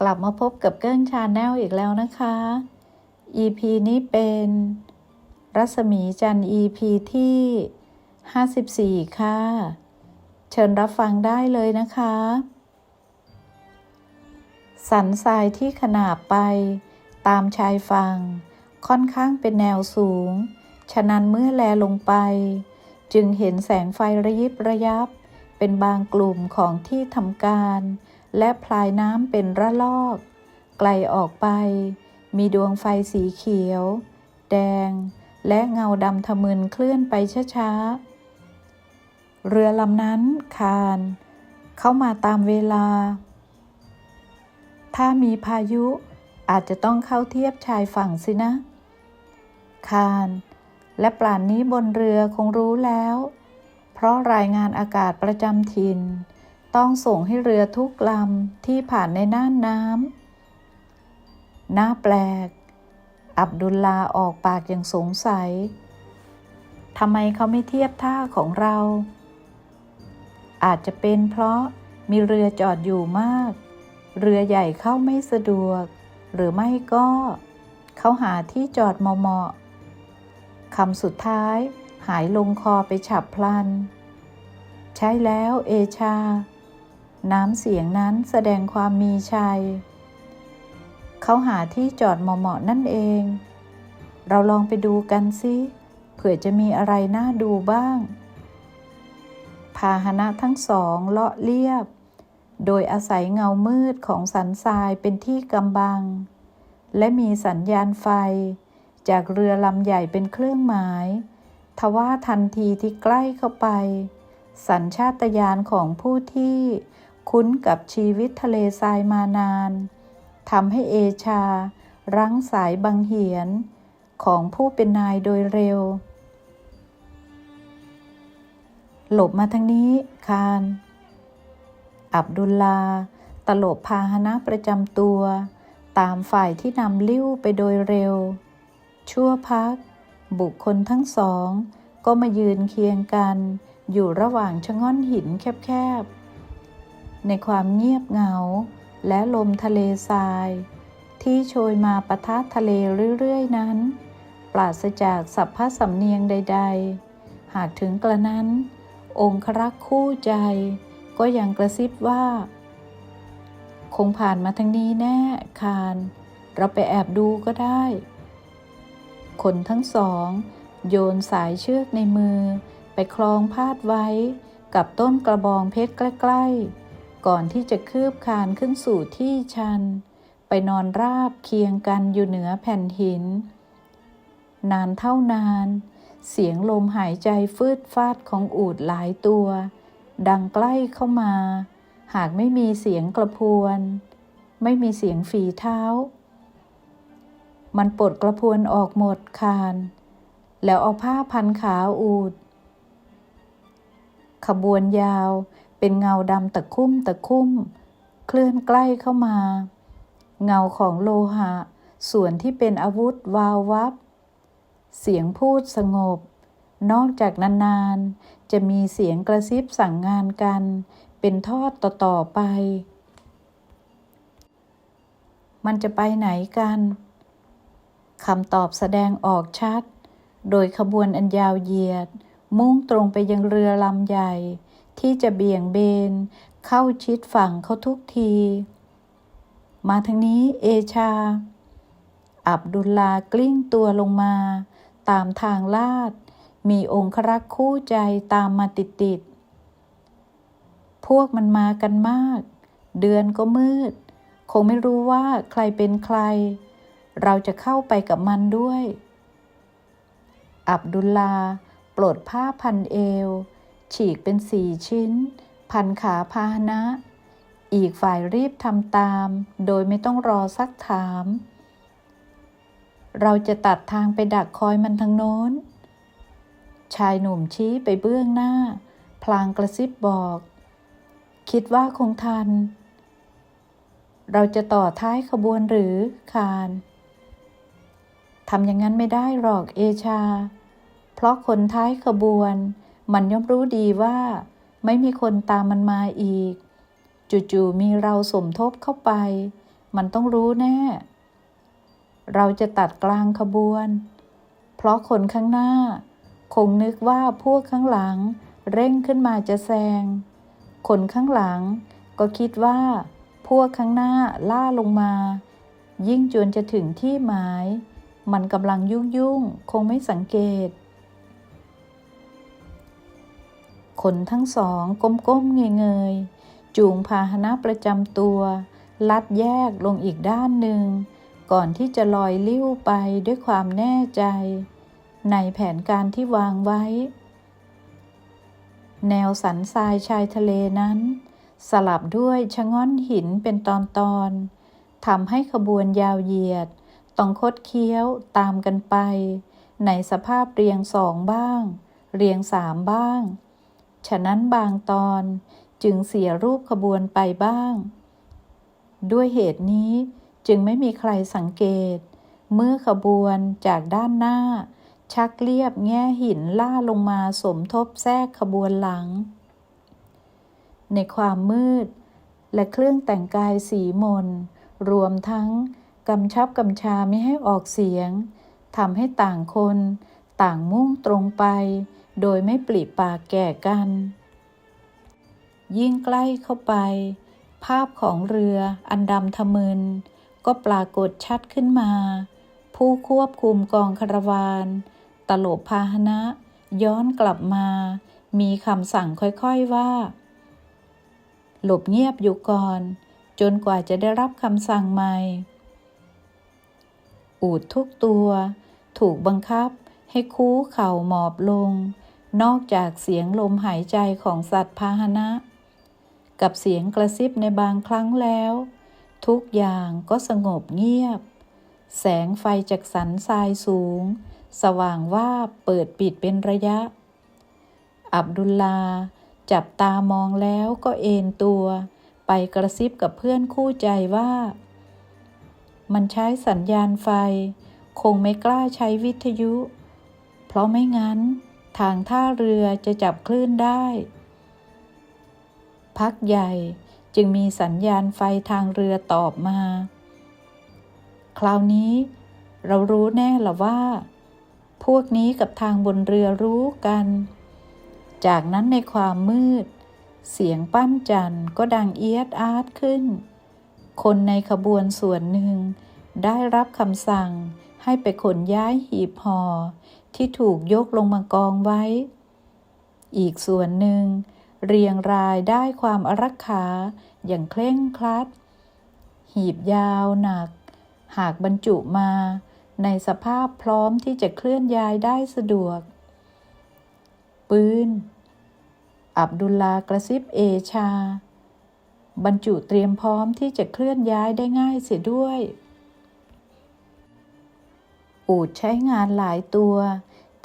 กลับมาพบกับเกิ้งชาแนลอีกแล้วนะคะ EP นี้เป็น รัศมีจันทร์ EP ที่ 54 ค่ะ เชิญรับฟังได้เลยนะคะ สันทรายที่ขนาบไปตามชายฝั่งค่อนข้างเป็นแนวสูง ฉะนั้นเมื่อแลลงไป จึงเห็นแสงไฟระยิบระยับ เป็นบางกลุ่มของที่ทำการ และพลายน้ำเป็นระลอก ไกลออกไป มีดวงไฟสีเขียว แดง และเงาดำทะมึนเคลื่อนไปช้าๆ เรือลำนั้นคาน เข้ามาตามเวลา ถ้ามีพายุอาจจะต้องเข้าเทียบชายฝั่งสินะ คาน และปลานนี้บนเรือคงรู้แล้ว เพราะรายงานอากาศประจำถิ่น ต้องส่งให้เรือทุกลำที่ผ่านในน่านน้ำน่าแปลก อับดุลลาออกปากอย่างสงสัยทำไมเขาไม่เทียบท่าของเรา อาจจะเป็นเพราะมีเรือจอดอยู่มาก เรือใหญ่เข้าไม่สะดวก หรือไม่ก็เขาหาที่จอดเหมาะๆคำสุดท้ายหายลงคอไปฉับพลัน ใช่แล้วเอชา น้ำเสียงนั้นแสดงความมีชัย เขาหาที่จอดเหมาะๆนั่นเอง เราลองไปดูกันสิเผื่อจะมีอะไรน่าดูบ้าง พาหนะทั้งสองเลาะเลียบ โดยอาศัยเงามืดของสันทรายเป็นที่กำบัง และมีสัญญาณไฟ จากเรือลำใหญ่เป็นเครื่องหมาย ทว่าทันทีที่ใกล้เข้าไป สัญชาตญาณของผู้ที่ คุ้นกับชีวิตทะเลทรายมานานทำให้เอชา รั้งสายบังเหียน ของผู้เป็นนายโดยเร็ว หลบมาทางนี้คาน อับดุลลา ตลบพาหนะประจำตัว ตามฝ่ายที่นำลิ้วไปโดยเร็ว ชั่วพัก บุคคลทั้งสอง ก็มายืนเคียงกัน อยู่ระหว่างชะง่อนหินแคบๆ ในความเงียบเหงา และลมทะเลทราย ที่โชยมาปะทะทะเลเรื่อยๆนั้น ปราศจากสัพพะสำเนียงใด ๆ หากถึงกระนั้น องครักษ์คู่ใจ ก็ยังกระซิบว่า คงผ่านมาทางนี้แน่คานเราไปแอบดูก็ได้ คนทั้งสอง โยนสายเชือกในมือไปคล้องพาดไว้กับต้นกระบองเพชรใกล้ ๆ ก่อนที่จะคืบคานขึ้นสู่ที่ชัน ไปนอนราบเคียงกันอยู่เหนือแผ่นหิน นานเท่านาน เสียงลมหายใจฟืดฟาดของอูดหลายตัว ดังใกล้เข้ามา หากไม่มีเสียงกระพวน ไม่มีเสียงฝีเท้า มันปลดกระพวนออกหมดคาน แล้วเอาผ้าพันขาอูดขบวนยาว เป็นเงาดำตะคุ่มตะคุ่ม เคลื่อนใกล้เข้ามา เงาของโลหะ ส่วนที่เป็นอาวุธวาววับ เสียงพูดสงบ นอกจากนานๆ จะมีเสียงกระซิบสั่งงานกัน เป็นทอดต่อๆไป มันจะไปไหนกันคำตอบแสดงออกชัด โดยขบวนอันยาวเหยียด มุ่งตรงไปยังเรือลำใหญ่ ที่จะเบี่ยงเบน เข้าชิดฝั่งเขาทุกที มาทางนี้เอชา อับดุลลากลิ้งตัวลงมา ตามทางลาด มีองครักษ์คู่ใจตามมาติดๆพวกมันมากันมาก เดือนก็มืด คงไม่รู้ว่าใครเป็นใคร เราจะเข้าไปกับมันด้วย อับดุลลาปลดผ้าพันเอว ฉีกเป็นสี่ชิ้น พันขาพาหนะ อีกฝ่ายรีบทำตาม โดยไม่ต้องรอซักถาม เราจะตัดทางไปดักคอยมันทางโน้น ชายหนุ่มชี้ไปเบื้องหน้า พลางกระซิบบอก คิดว่าคงทัน เราจะต่อท้ายขบวนหรือคานทำอย่างนั้นไม่ได้หรอกเอชา เพราะคนท้ายขบวน มันย่อมรู้ดีว่า ไม่มีคนตามมันมาอีก จู่ๆมีเราสมทบเข้าไป มันต้องรู้แน่ เราจะตัดกลางขบวน เพราะคนข้างหน้า คงนึกว่าพวกข้างหลังเร่งขึ้นมาจะแซง คนข้างหลังก็คิดว่า พวกข้างหน้าล่าลงมา ยิ่งจวนจะถึงที่หมาย มันกำลังยุ่งยุ่งๆคงไม่สังเกต คนทั้งสองก้มๆเงยๆ จูงพาหนะประจำตัว ลัดแยกลงอีกด้านหนึ่ง ก่อนที่จะลอยลิ้วไปด้วยความแน่ใจ ในแผนการที่วางไว้ แนวสันทรายชายทะเลนั้น สลับด้วยชะง่อนหินเป็นตอนๆทำให้ขบวนยาวเหยียด ต้องคดเคี้ยวตามกันไป ในสภาพเรียงสองบ้าง เรียงสามบ้าง ฉะนั้นบางตอนจึงเสียรูปขบวนไปบ้าง ด้วยเหตุนี้จึงไม่มีใครสังเกต เมื่อขบวนจากด้านหน้า ชักเรียบแง่หินล่าลงมาสมทบแทรกขบวนหลัง ในความมืด และเครื่องแต่งกายสีมน รวมทั้งกำชับกำชาไม่ให้ออกเสียงทำให้ต่างคน ต่างมุ่งตรงไป โดยไม่ปลีปากแก่กัน ยิ่งใกล้เข้าไป ภาพของเรืออันดำทะมึน ก็ปรากฏชัดขึ้นมา ผู้ควบคุมกองคาราวาน ตลบพาหนะ ย้อนกลับมา มีคำสั่งค่อยๆว่า หลบเงียบอยู่ก่อน จนกว่าจะได้รับคำสั่งใหม่ อูดทุกตัว ถูกบังคับให้คู้เข่าหมอบลง นอกจากเสียงลมหายใจของสัตว์พาหนะ กับเสียงกระซิบในบางครั้งแล้ว ทุกอย่างก็สงบเงียบ แสงไฟจากสันทรายสูง สว่างว่าเปิดปิดเป็นระยะ อับดุลลาจับตามองแล้วก็เอนตัว ไปกระซิบกับเพื่อนคู่ใจว่า มันใช้สัญญาณไฟ คงไม่กล้าใช้วิทยุ เพราะไม่งั้น ทางท่าเรือจะจับคลื่นได้ พักใหญ่จึงมีสัญญาณไฟทางเรือตอบมา คราวนี้เรารู้แน่ละว่า พวกนี้กับทางบนเรือรู้กัน จากนั้นในความมืด เสียงปั้นจันก็ดังเอียดอาร์ตขึ้น คนในขบวนส่วนหนึ่งได้รับคำสั่งให้ไปขนย้ายหีบห่อ ที่ถูกยกลงมากองไว้ อีกส่วนหนึ่ง เรียงรายได้ความอารักขาอย่างเคร่งครัด หีบยาวหนัก หากบรรจุมา ในสภาพพร้อมที่จะเคลื่อนย้ายได้สะดวก ปืน อับดุลลากระซิบเอชา บรรจุเตรียมพร้อมที่จะเคลื่อนย้ายได้ง่ายเสียด้วยอูดใช้งานหลายตัว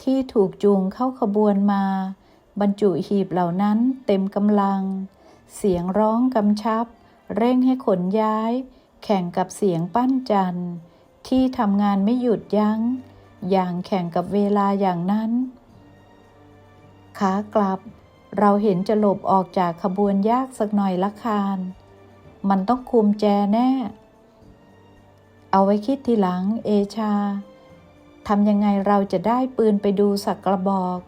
ที่ถูกจูงเข้าขบวนมา บรรจุหีบเหล่านั้นเต็มกำลัง เสียงร้องกำชับ เร่งให้ขนย้าย แข่งกับเสียงปั้นจันทร์ที่ทำงานไม่หยุดยัง้ง อย่างแข่งกับเวลาอย่างนั้น ขากลับ เราเห็นจะหลบออกจากขบวนยากสักหน่อยละคาร มันต้องคุมแจแน่ เอาไว้คิดทีหลังเอชา ทำยังไงเราจะได้ปืนไปดูสักกระบอก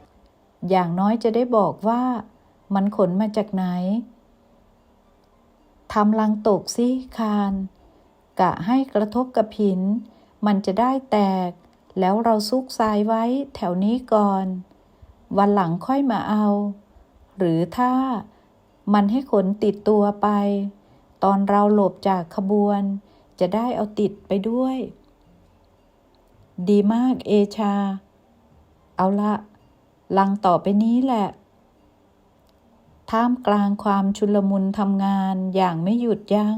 อย่างน้อยจะได้บอกว่า มันขนมาจากไหนทำลังตกสิคาน กะให้กระทบกับหิน มันจะได้แตก แล้วเราซุกทรายไว้แถวนี้ก่อน วันหลังค่อยมาเอา หรือถ้ามันให้ขนติดตัวไป ตอนเราหลบจากขบวน จะได้เอาติดไปด้วย ดีมากเอชา เอาละ ลังต่อไปนี้แหละ ท่ามกลางความชุลมุนทำงานอย่างไม่หยุดยัง้ง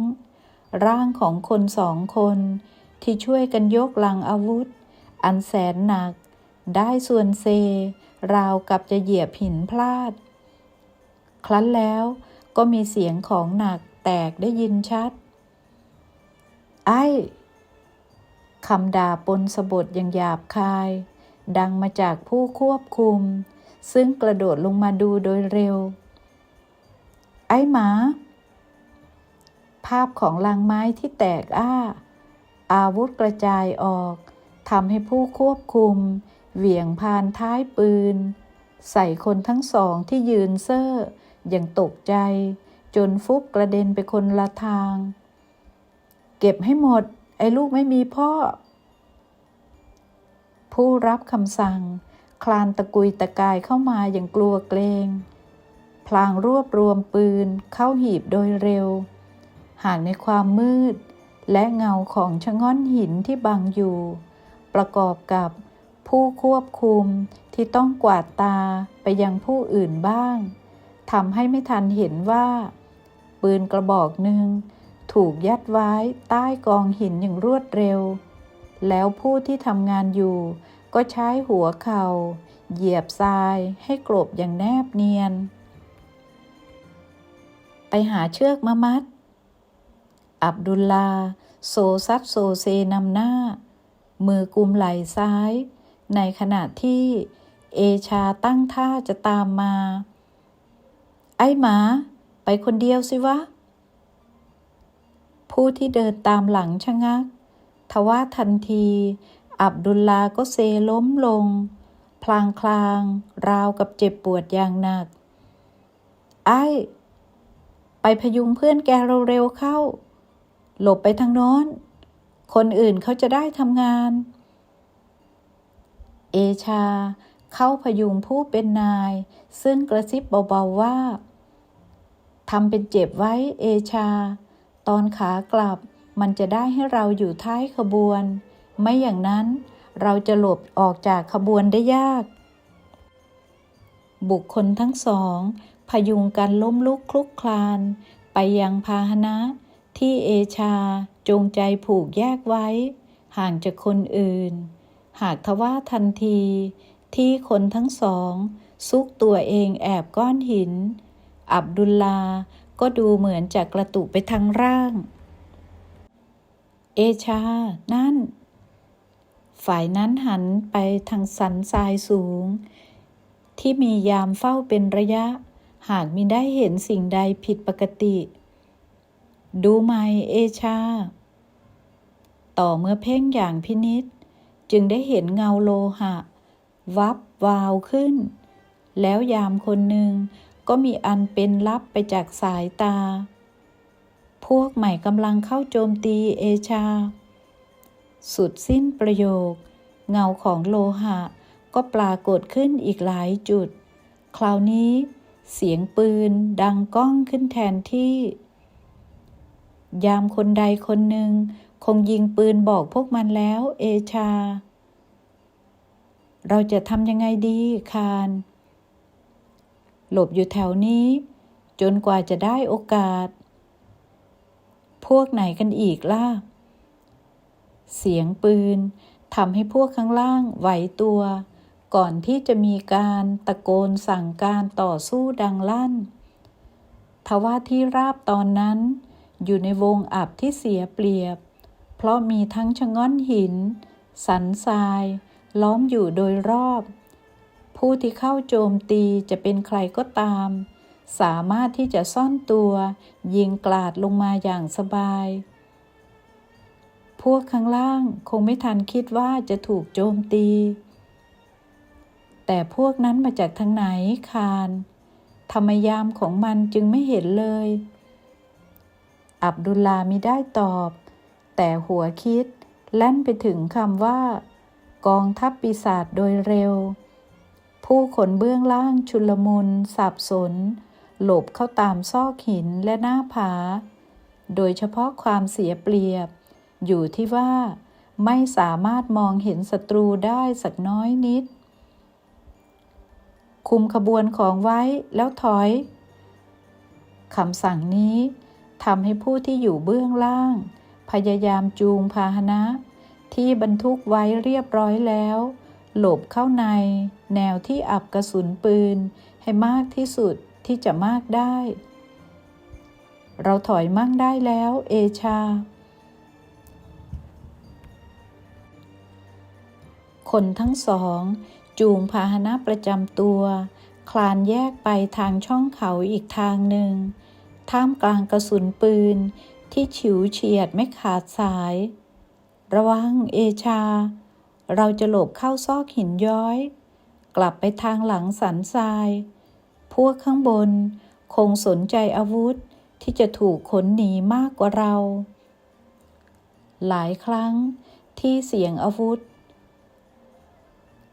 ร่างของคนสองคนที่ช่วยกันยกลังอาวุธ อันแสนหนัก ได้ส่วนเซ ราวกับจะเหยียบหินพลาด ครั้นแล้วก็มีเสียงของหนักแตกได้ยินชัด ไอ้ คำด่าปนสะบดอย่างหยาบคาย ดังมาจากผู้ควบคุม ซึ่งกระโดดลงมาดูโดยเร็ว ไอ้หมา ภาพของลังไม้ที่แตกอ้า อาวุธกระจายออกทำให้ผู้ควบคุม เหวี่ยงพานท้ายปืน ใส่คนทั้งสองที่ยืนเซ่ออย่างตกใจ จนฟุบกระเด็นไปคนละทาง เก็บให้หมด ไอ้ลูกไม่มีพ่อ ผู้รับคำสั่ง คลานตะกุยตะกายเข้ามาอย่างกลัวเกรงพลางรวบรวมปืนเข้าหีบโดยเร็ว ห่างในความมืด และเงาของชะง่อนหินที่บังอยู่ ประกอบกับผู้ควบคุมที่ต้องกวาดตาไปยังผู้อื่นบ้างทำให้ไม่ทันเห็นว่า ปืนกระบอกหนึ่ง ถูกยัดไว้ใต้กองหินอย่างรวดเร็ว แล้วผู้ที่ทำงานอยู่ ก็ใช้หัวเขา่า เหยียบทรายให้กลบอย่างแนบเนียน ไปหาเชือกมามัด อับดุลลา โซซัดโซเซนำหน้า มือกุมไหล่ซ้าย ในขณะที่เอชาตั้งท่าจะตามมา ไอ้หมา ไปคนเดียวสิวะ ผู้ที่เดินตามหลังชะงัก ทว่าทันที อับดุลลาก็เซล้มลง พลางคลาง ราวกับเจ็บปวดอย่างหนัก ไอ้ ไปพยุงเพื่อนแกเร็วๆเข้า หลบไปทางโน้น คนอื่นเขาจะได้ทำงาน เอชาเข้าพยุงผู้เป็นนาย ซึ่งกระซิบเบาๆว่าทำเป็นเจ็บไว้เอชา ตอนขากลับมันจะได้ให้เราอยู่ท้ายขบวน ไม่อย่างนั้นเราจะหลบออกจากขบวนได้ยาก บุคคลทั้งสอง พยุงกันล้มลุกคลุกคลาน ไปยังพาหนะ ที่เอชาจงใจผูกแยกไว้ ห่างจากคนอื่น หากทว่าทันที ที่คนทั้งสอง ซุกตัวเองแอบก้อนหิน อับดุลลา ก็ดูเหมือนจะกระตุกไปทางร่าง เอชา นั่น ฝ่ายนั้นหันไปทางสันทรายสูง ที่มียามเฝ้าเป็นระยะ หากมิได้เห็นสิ่งใดผิดปกติ ดูไหมเอชา ต่อเมื่อเพ่งอย่างพินิษจึงได้เห็นเงาโลหะ วับวาวขึ้น แล้วยามคนหนึ่ง ก็มีอันเป็นลับไปจากสายตา พวกใหม่กำลังเข้าโจมตีเอชา สุดสิ้นประโยค เงาของโลหะก็ปรากฏขึ้นอีกหลายจุด คราวนี้เสียงปืนดังก้องขึ้นแทนที่ ยามคนใดคนหนึ่งคงยิงปืนบอกพวกมันแล้ว เอชา เราจะทำยังไงดีคาร หลบอยู่แถวนี้ จนกว่าจะได้โอกาส พวกไหนกันอีกล่ะ เสียงปืนทำให้พวกข้างล่างไหวตัว ก่อนที่จะมีการตะโกนสั่งการต่อสู้ดังลั่น ทว่าที่ราบตอนนั้นอยู่ในวงอับที่เสียเปรียบ เพราะมีทั้งชะง่อนหิน สันทราย ล้อมอยู่โดยรอบ ผู้ที่เข้าโจมตีจะเป็นใครก็ตาม สามารถที่จะซ่อนตัว ยิงกลาดลงมาอย่างสบาย พวกข้างล่างคงไม่ทันคิดว่าจะถูกโจมตี แต่พวกนั้นมาจากทางไหนคารธรรมยามของมันจึงไม่เห็นเลย อับดุลลามิได้ตอบ แต่หัวคิดแล่นไปถึงคำว่า กองทัพปีศาจโดยเร็ว ผู้คนเบื้องล่างชุลมุนสับสน หลบเข้าตามซอกหินและหน้าผา โดยเฉพาะความเสียเปรียบ อยู่ที่ว่า ไม่สามารถมองเห็นศัตรูได้สักน้อยนิด คุมขบวนของไว้แล้วถอยคำสั่งนี้ทำให้ผู้ที่อยู่เบื้องล่าง พยายามจูงพาหนะ ที่บรรทุกไว้เรียบร้อยแล้ว หลบเข้าใน แนวที่อับกระสุนปืน ให้มากที่สุดที่จะมากได้ เราถอยมั่งได้แล้วเอชา คนทั้งสอง จูงพาหนะประจำตัว คลานแยกไปทางช่องเขาอีกทางหนึ่ง ท่ามกลางกระสุนปืนที่ฉิวเฉียดไม่ขาดสาย ระวังเอชา เราจะหลบเข้าซอกหินย้อย กลับไปทางหลังสันทราย พวกข้างบนคงสนใจอาวุธที่จะถูกขนหนีมากกว่าเรา หลายครั้งที่เสียงอาวุธ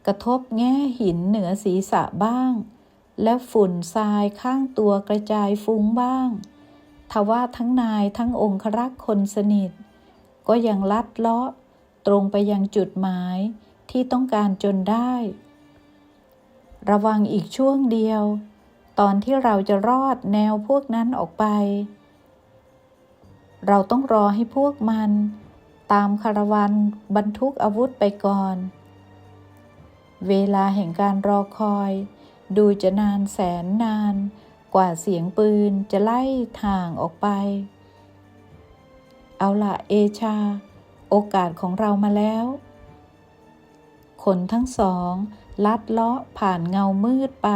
กระทบแง่หินเหนือศีรษะบ้าง และฝุ่นทรายข้างตัวกระจายฟุ้งบ้าง ทว่าทั้งนายทั้งองครักษ์คนสนิท ก็ยังลัดเลาะ ตรงไปยังจุดหมายที่ต้องการจนได้ ระวังอีกช่วงเดียว ตอนที่เราจะรอดแนวพวกนั้นออกไป เราต้องรอให้พวกมัน ตามคารวานบรรทุกอาวุธไปก่อน เวลาแห่งการรอคอย ดูจะนานแสนนาน กว่าเสียงปืนจะไล่ห่างออกไป เอาละเอชา โอกาสของเรามาแล้ว คนทั้งสอง ลัดเลาะผ่านเงามืดไป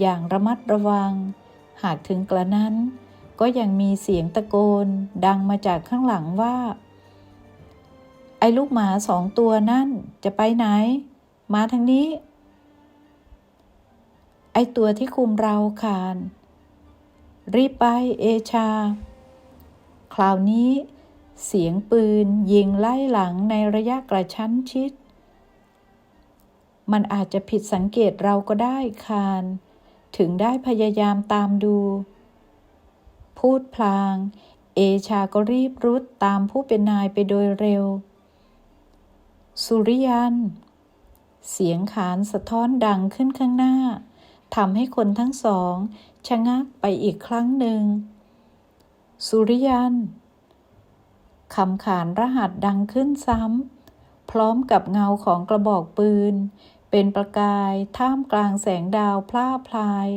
อย่างระมัดระวัง หากถึงกระนั้น ก็ยังมีเสียงตะโกน ดังมาจากข้างหลังว่า ไอ้ลูกหมาสองตัวนั่นจะไปไหน มาทางนี้ ไอ้ตัวที่คุมเราคาน รีบไปเอชา คราวนี้ เสียงปืนยิงไล่หลังในระยะกระชั้นชิด มันอาจจะผิดสังเกตเราก็ได้คาน ถึงได้พยายามตามดู พูดพลาง เอชาก็รีบรุดตามผู้เป็นนายไปโดยเร็ว สุริยัน เสียงขานสะท้อนดังขึ้นข้างหน้าทำให้คนทั้งสองชะงักไปอีกครั้งหนึ่ง สุริยัน คำขานรหัสดังขึ้นซ้ำ พร้อมกับเงาของกระบอกปืน เป็นประกายท่ามกลางแสงดาวพล่าพลาย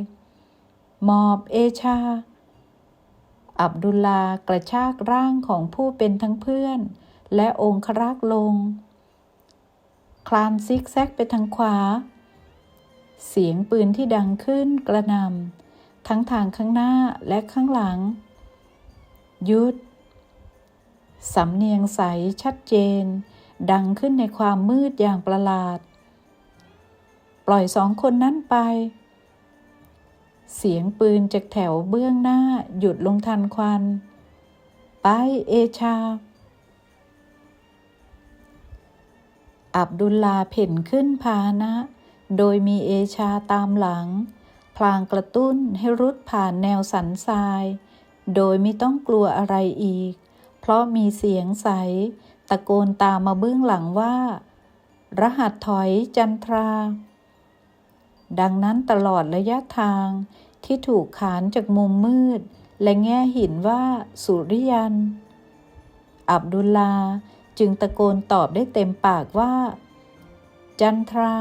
หมอบเอชา อับดุลลากระชากร่างของผู้เป็นทั้งเพื่อน และองครักษ์ลง คลานซิกแซกไปทางขวา เสียงปืนที่ดังขึ้นกระหนำทั้งทางข้างหน้าและข้างหลัง ยุด สำเนียงใสชัดเจน ดังขึ้นในความมืดอย่างประหลาด ปล่อยสองคนนั้นไป เสียงปืนจากแถวเบื้องหน้าหยุดลงทันควัน ไปเอชา อับดุลลาเพ่นขึ้นพานะ โดยมีเอชาตามหลัง พลางกระตุ้นให้รุดผ่านแนวสันทราย โดยไม่ต้องกลัวอะไรอีก ราะมีเสียงใส ตะโกนตามมาเบื้องหลังว่า รหัสถอยจันทรา ดังนั้นตลอดระยะทางที่ถูกขานจากมุมมืด และแง่หินว่าสุริยัน อับดุลลาจึงตะโกนตอบได้เต็มปากว่า จันทรา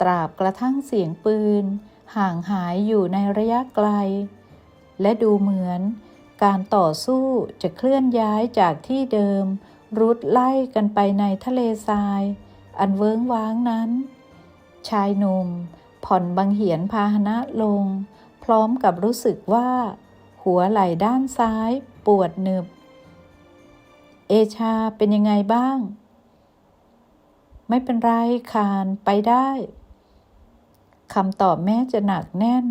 ตราบกระทั่งเสียงปืน ห่างหายอยู่ในระยะไกล และดูเหมือน การต่อสู้จะเคลื่อนย้ายจากที่เดิม รุดไล่กันไปในทะเลทราย อันเวิ้งว้างนั้น ชายหนุ่ม ผ่อนบังเหียนพาหนะลง พร้อมกับรู้สึกว่า หัวไหล่ด้านซ้ายปวดหนึบ เอชาเป็นยังไงบ้าง ไม่เป็นไรคานไปได้คำตอบแม้จะหนักแน่น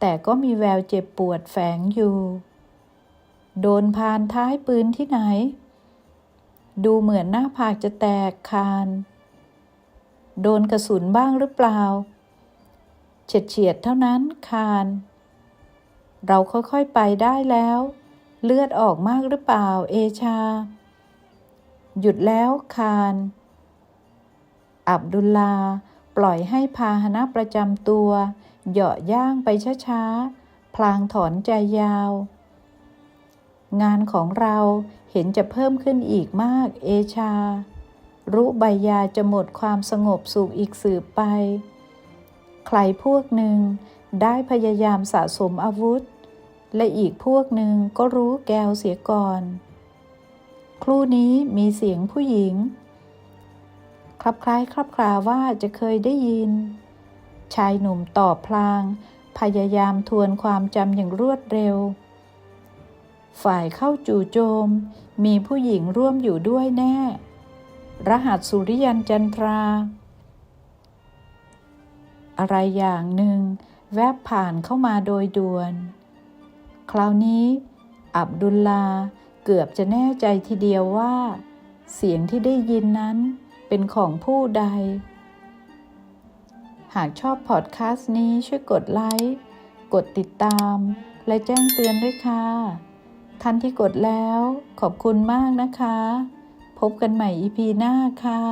แต่ก็มีแววเจ็บปวดแฝงอยู่ โดนพานท้ายปืนที่ไหน ดูเหมือนหน้าผากจะแตกคาน โดนกระสุนบ้างหรือเปล่า เฉียดเฉียดเท่านั้นคาน เราค่อยๆไปได้แล้ว เลือดออกมากหรือเปล่า เอชา หยุดแล้วคานอับดุลลาปล่อยให้พาหนะประจำตัว เหยาะย่างไปช้าๆ พลางถอนใจยาว งานของเราเห็นจะเพิ่มขึ้นอีกมากเอชารู้ใบยาจะหมดความสงบสุขอีกสืบไป ใครพวกหนึ่งได้พยายามสะสมอาวุธ และอีกพวกหนึ่งก็รู้แกวเสียก่อน ครู่นี้มีเสียงผู้หญิง คลับคล้ายคลับคลาว่าจะเคยได้ยิน ชายหนุ่มตอบพลาง พยายามทวนความจำอย่างรวดเร็ว ฝ่ายเข้าจู่โจม มีผู้หญิงร่วมอยู่ด้วยแน่ รหัสสุริยันจันทรา อะไรอย่างหนึ่ง แวบผ่านเข้ามาโดยด่วน คราวนี้ อับดุลลาเกือบจะแน่ใจทีเดียวว่า เสียงที่ได้ยินนั้นเป็นของผู้ใด หากชอบพอดแคสต์นี้ช่วยกดไลค์ กดติดตาม และแจ้งเตือนด้วยค่ะ ท่านที่กดแล้ว ขอบคุณมากนะคะ พบกันใหม่ EP หน้าค่ะ